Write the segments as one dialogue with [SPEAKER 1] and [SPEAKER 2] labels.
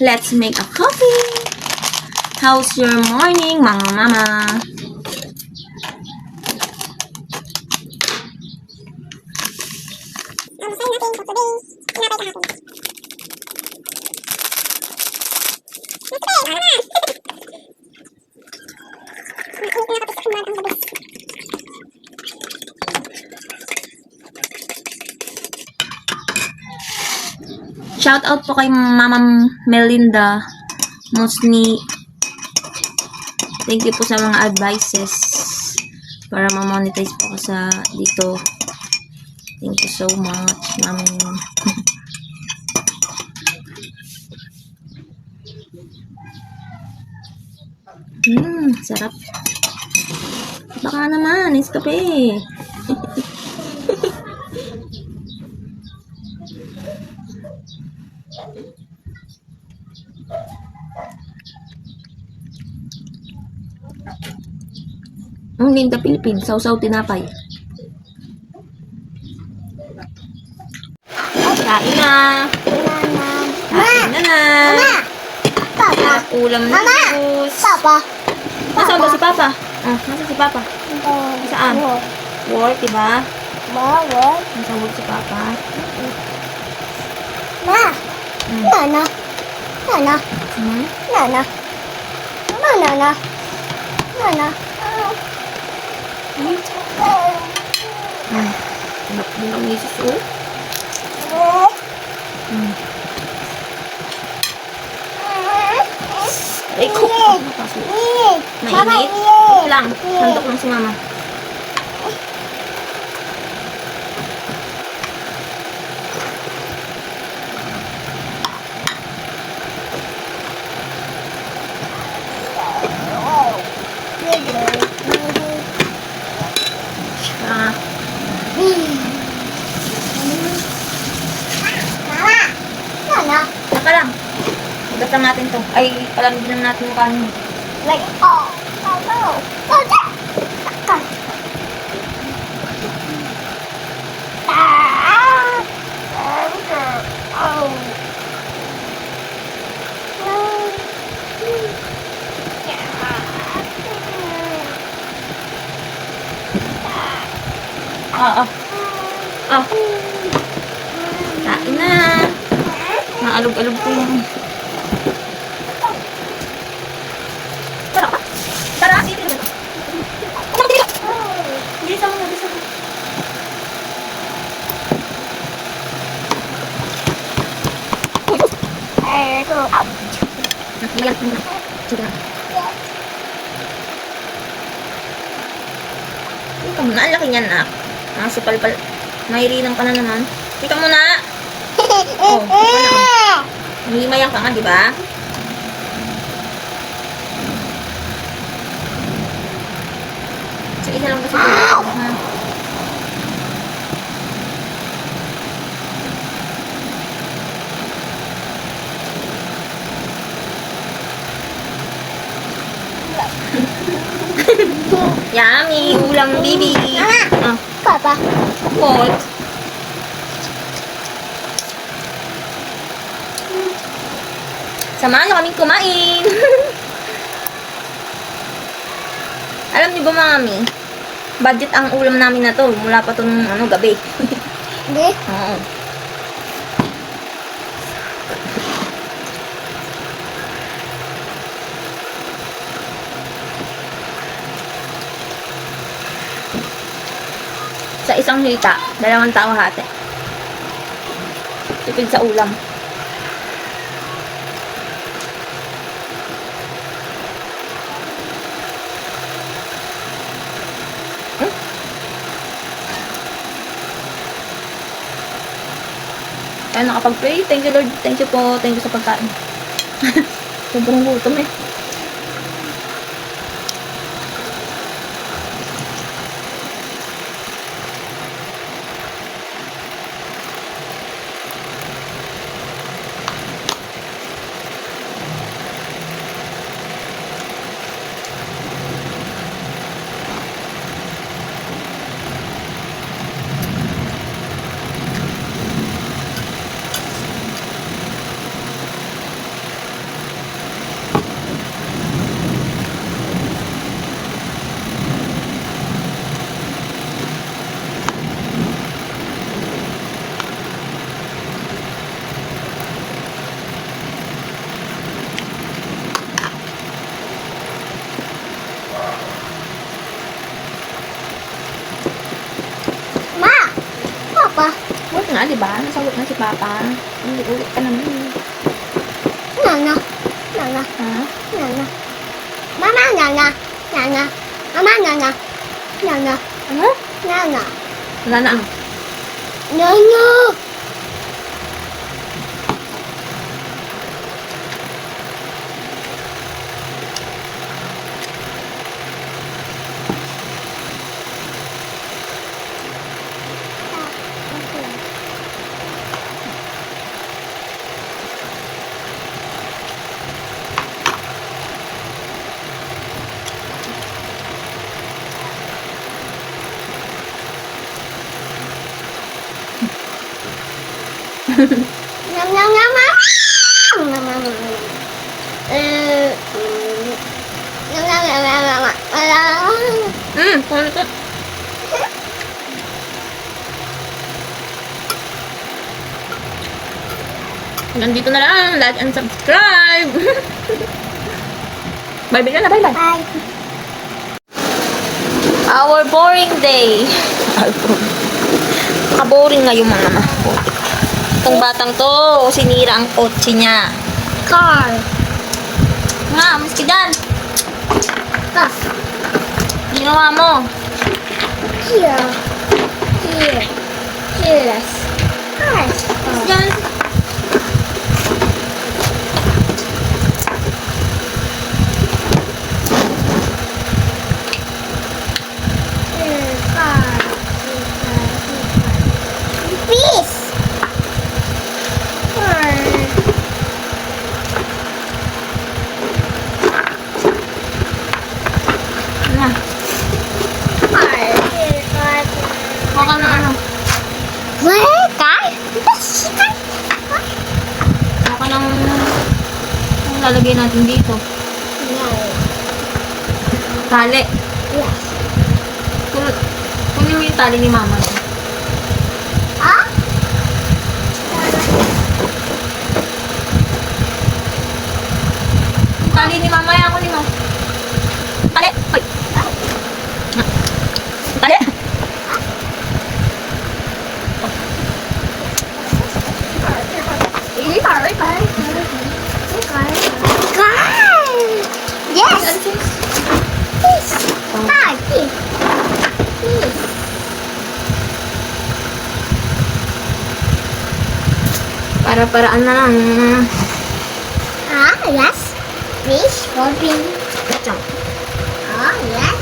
[SPEAKER 1] let's make a coffee. How's your morning, mga mama? Shout out po kay Mama Melinda Musni. Thank you po sa mga advices para ma-monetize po ako sa dito. Thank you so much, Mami. Hmm, sarap. Baka naman, Nescafe. Ang Linda Philippines, sausaw tinapay. Kain na! Kain na na!
[SPEAKER 2] Papa!
[SPEAKER 1] Ulam na
[SPEAKER 2] Mama!
[SPEAKER 1] juice.
[SPEAKER 2] Papa!
[SPEAKER 1] Nasaan ba si Papa? Ah, nasa si Papa? Saan? Work, diba?
[SPEAKER 2] Bawal.
[SPEAKER 1] Nasa work si Papa.
[SPEAKER 2] Ma!
[SPEAKER 1] Hmm.
[SPEAKER 2] Nana! Nana!
[SPEAKER 1] Hmm?
[SPEAKER 2] Nana! Ma, Nana! Nana!
[SPEAKER 1] Hmm? Hmm. Anak mo ng misis, oh. Hmm. Ay, ko. Mainit? Wait lang. Handok lang si Mama. Ah,
[SPEAKER 2] Nana!
[SPEAKER 1] saka lang. Ugat lang natin to. Lang natin yung kanin.
[SPEAKER 2] Like, oh! Oh, no! Oh, da! Taka! Ah! Oh!
[SPEAKER 1] Ah, ah. Ah. Kain na. Naalog-alog ko yung... Tara ka. Tara, dito na. Bilisan mo na, bilisan mo.
[SPEAKER 2] Eh, ito.
[SPEAKER 1] Nakiliyan ko na. Sige na. Ikaw na, ang laki niyan na. Mga supal-pal. Mayrinang ka na naman. Tika mo na. Oh, ito na. Himayan ka nga, di ba? Sa isa lang kasi. Ha? Yummy! Ulam, baby! Ah,
[SPEAKER 2] Papa.
[SPEAKER 1] what? Samahan niyo kaming kumain! Alam niyo ba, mami? Budget ang ulam namin na to. Mula pa to nung ano, gabi.
[SPEAKER 2] Hindi.
[SPEAKER 1] Oo. Sa isang hita, dalawang tao hati. Tipid sa ulam. Hmm? Kaya nakapag-pray. Thank you Lord. Thank you po. Thank you sa pagkain. Sobrang gutom eh. Ba? Nasagot na si Papa. Hindi ulit ka naman. eh.
[SPEAKER 2] Nana. Nana.
[SPEAKER 1] Ha?
[SPEAKER 2] Nana. Mama nana. Nana. Mama nana. Nana.
[SPEAKER 1] Ano?
[SPEAKER 2] Nana.
[SPEAKER 1] Wala na ano?
[SPEAKER 2] Nana. Nam nam nam nam. Nam nam nam. Eh. Nam nam nam nam nam.
[SPEAKER 1] Hmm, na lang. Like and subscribe. bye-bye na na. Bye-bye.
[SPEAKER 2] Bye.
[SPEAKER 1] Our boring day. Kaboring nga yung mga mama ko. Itong batang to, sinira ang kotse niya.
[SPEAKER 2] Car.
[SPEAKER 1] Nga, mas ka dyan.
[SPEAKER 2] Bus.
[SPEAKER 1] Ginawa mo.
[SPEAKER 2] Here. Here. Here. Cars.
[SPEAKER 1] Mas dyan.
[SPEAKER 2] Here. Car. Fish. Car.
[SPEAKER 1] Nga.
[SPEAKER 2] Car. Here. Car.
[SPEAKER 1] Baka na ano.
[SPEAKER 2] Where? Car? Yes. Car.
[SPEAKER 1] Baka nang ang lalagay natin dito.
[SPEAKER 2] No.
[SPEAKER 1] Tali.
[SPEAKER 2] Yes.
[SPEAKER 1] Kung, kunin mo yung tali ni mama.
[SPEAKER 2] Ah?
[SPEAKER 1] Yung tali ni mama, yan kunin mo. Tali. Ay. Tali.
[SPEAKER 2] Car. Car. Car. Car. Yes. Fish. Car. Fish. Fish.
[SPEAKER 1] Para-paraan na lang.
[SPEAKER 2] Ah, yes. Fish. Robin.
[SPEAKER 1] Ito.
[SPEAKER 2] Ah, yes.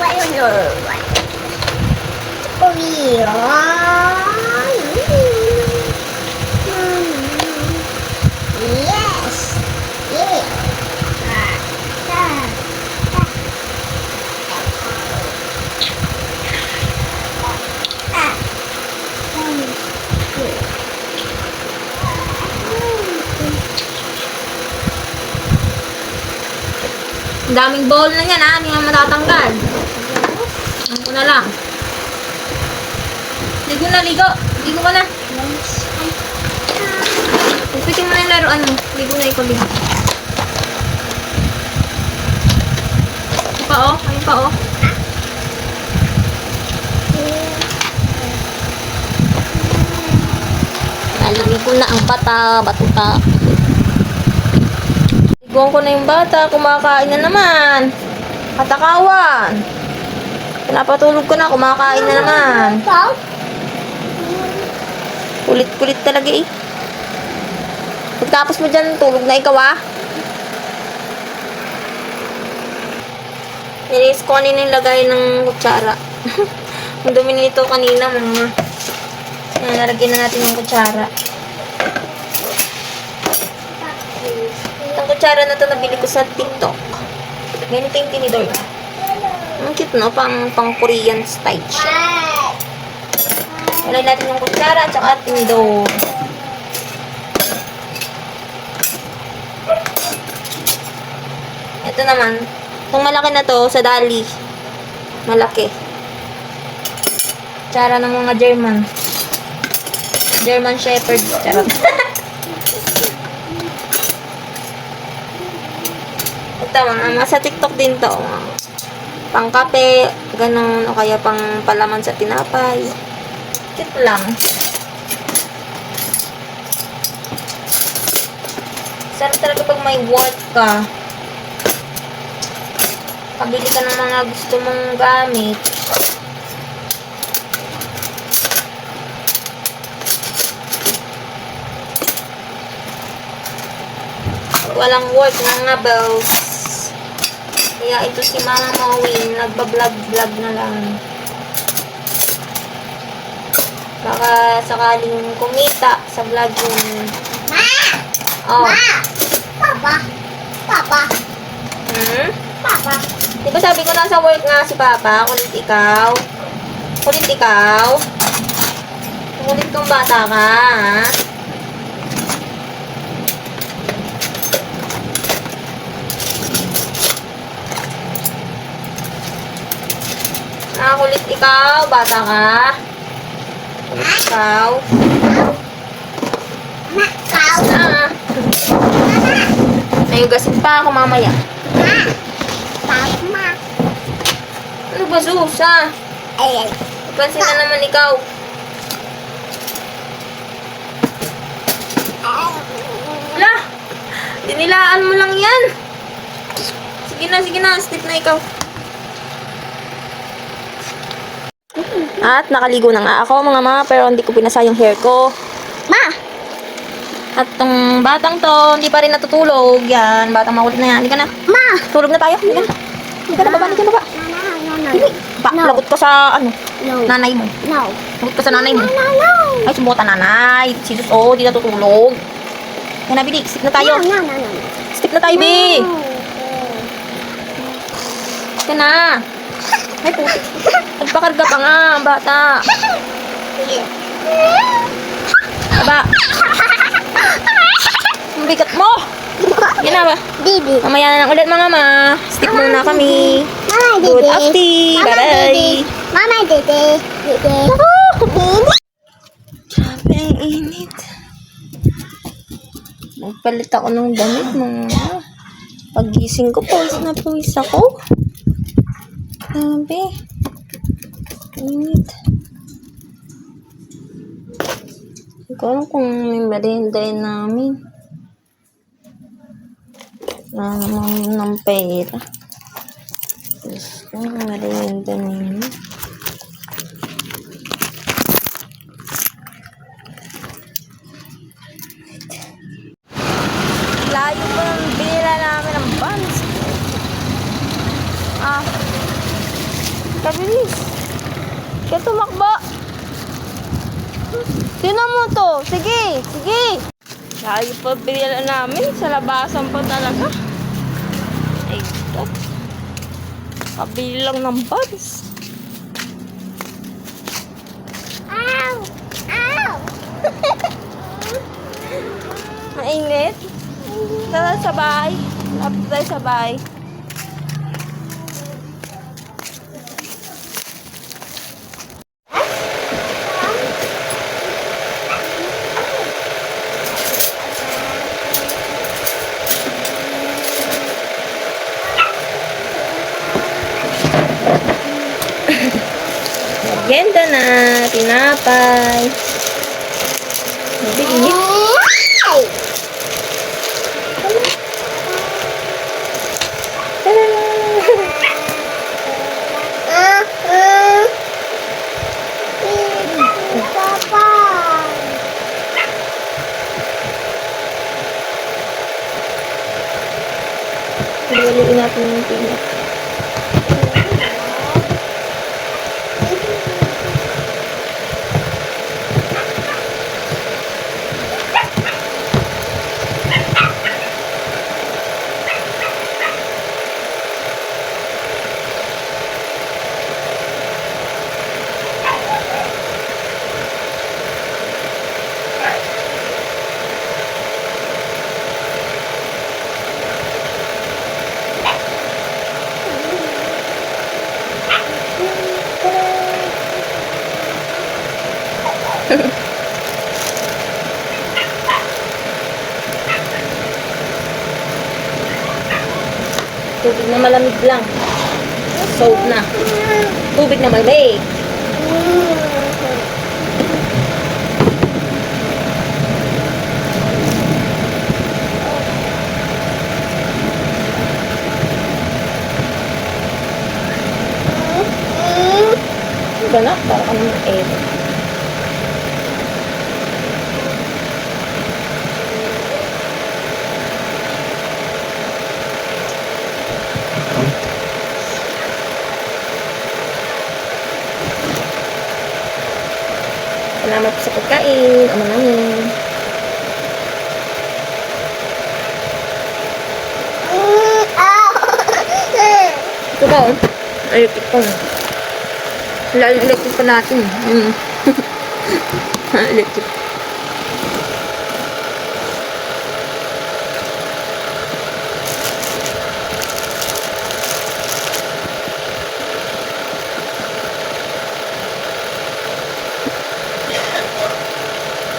[SPEAKER 2] What is your what? Oh, yeah. Yes. Yeah. Ah, ah, ah. Ah.
[SPEAKER 1] Ang daming bowl na yan, ha? Hindi mo matatanggal. Ano ko na lang. Ligo na, ligo. Ligo ka na. Ipitin mo na yung laruan mo. Ligo na ikaw, ligo. Ayun pa, oh. Ayun pa, oh. Naligo na ang bata, batuta. Liguan ko na yung bata, kumakain na naman. Katakawan. Pinapatulog ko na, kumakain na naman. Kulit-kulit talaga eh. Pagtapos mo dyan, tulog na ikaw ah. Nilis ko kanina yung lagay ng kutsara. Ang dumi nito kanina, mga. Yan, nalagyan na natin yung kutsara. Itong kutsara na to nabili ko sa TikTok. Ganito yung tinidor. Ang cute no? Pang, pang Korean style siya. Walay natin yung kutsara at saka tinidor. Ito naman. Itong malaki na to, sa dali. Malaki. Kutsara ng mga German. German Shepherd. Charot. ito, mga, mga sa TikTok din to. Pang kape, ganun, o kaya pang palaman sa tinapay. Cute lang. Sarap talaga pag may work ka. Pabili ka ng mga gusto mong gamit. Walang work na nga, bells. Kaya ito si Mama Mowin, nagbablog-vlog na lang. Baka sakaling kumita sa vlog yun.
[SPEAKER 2] Ma!
[SPEAKER 1] Oh.
[SPEAKER 2] Ma! Papa! Papa!
[SPEAKER 1] Hmm?
[SPEAKER 2] Papa!
[SPEAKER 1] Di ba sabi ko nasa work nga si Papa? Kulit ikaw. Kulit ikaw. Kulit kong bata ka, ha? Ah, kulit ikaw, bata ka. Kulit ikaw.
[SPEAKER 2] Ma! Kau!
[SPEAKER 1] Ah. May ugasin pa ako mamaya.
[SPEAKER 2] Ma! Papa! Ma!
[SPEAKER 1] Ano ba, Susa?
[SPEAKER 2] Ay, ay.
[SPEAKER 1] Pansin na naman ikaw. Wala. Dinilaan mo lang yan. Sige na, sige na. Step na ikaw. At nakaligo na nga ako mga ma, pero hindi ko pinasa yung hair ko.
[SPEAKER 2] Ma!
[SPEAKER 1] At tong batang to, hindi pa rin natutulog. Yan, batang makulit na yan. Hindi ka na.
[SPEAKER 2] Ma!
[SPEAKER 1] Tulog na tayo. Hindi ka na. Hindi ka na baba, hindi ka na
[SPEAKER 2] no.
[SPEAKER 1] Hindi. Pa,
[SPEAKER 2] No.
[SPEAKER 1] lagot ka sa, ano,
[SPEAKER 2] No.
[SPEAKER 1] nanay mo.
[SPEAKER 2] No.
[SPEAKER 1] Lagot ka sa nanay mo.
[SPEAKER 2] No, no, no.
[SPEAKER 1] Ay, sumuta nanay. Si Sus, oh, di natutulog. Yan na, Bidi. Stick na tayo.
[SPEAKER 2] No, no, no, no.
[SPEAKER 1] Stick na tayo, Bi.
[SPEAKER 2] No.
[SPEAKER 1] Yan na. Ay, puti. Nagpakarga pa nga, ang bata. Aba. Ang bigat mo. Yan na ba?
[SPEAKER 2] Didi.
[SPEAKER 1] Mamaya na lang ulit mga ma. Stick muna kami.
[SPEAKER 2] Mama, didi.
[SPEAKER 1] Good afternoon.
[SPEAKER 2] Mama,
[SPEAKER 1] Bye-bye.
[SPEAKER 2] didi. Mama, didi. Didi.
[SPEAKER 1] Grabe, ang init. Magpalit ako ng damit mga Pagising ko, pawis na pawis ako. Grabe. Init. Hindi ko kung may merienda rin namin. Wala naman ng pera. Diyos ko, merienda ninyo. Layo pa ng binila namin ng buns. Ah. Kabilis. Kaya tumakbo. Tinan mo to. Sige, sige. Layo pa binila namin. Sa labasan pa talaga. Ay, God. Pabili lang ng buns.
[SPEAKER 2] Ow! Ow!
[SPEAKER 1] Mainit. Tara sa bahay. Lapit tayo sa bahay. Agenda na. Tinapay. Sabi, init.
[SPEAKER 2] Ay! Ah, ah. Papa.
[SPEAKER 1] Pagaliin natin yung peanut. Tubig na malamig lang. Soap na. Tubig na malamig. Ganap, parang ano eh. Salamat sa pagkain. Ama namin. Ito ba? oh? Electric pa. Yung electric pa natin. Mm. electric.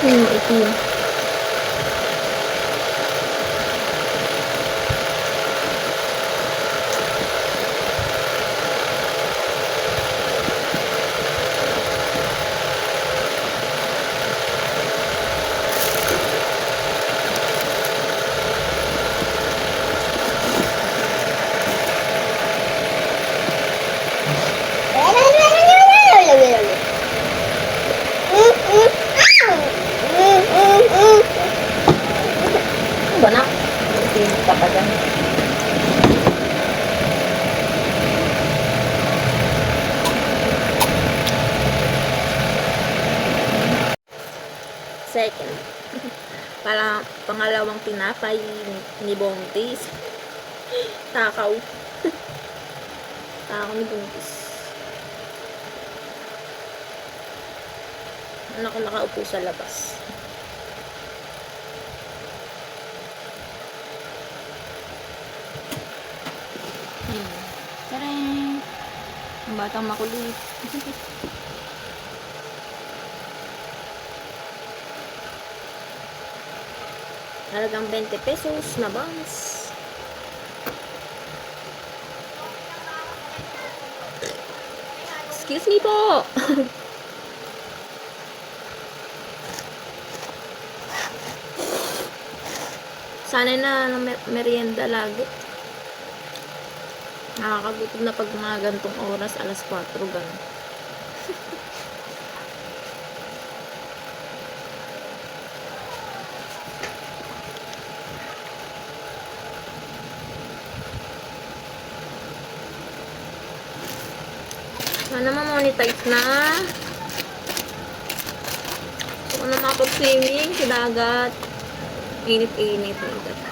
[SPEAKER 1] Hmm, ito yun. Ano ba na? Hindi ka pa dyan. Second. Para tinapay ni- Bontis. Takaw. Takaw ni Bontis. Anak ko nakaupo sa labas. Hmm. Tarang! Ang batang makulit. Talagang 20 pesos na buns. Excuse me po! Sanay na mer- merienda lagi. Nakakagutom na pag mga gantong oras, alas 4, ganun. Sana ma-monetize na. Ko na makapag-swimming sa dagat. Init-init. Init.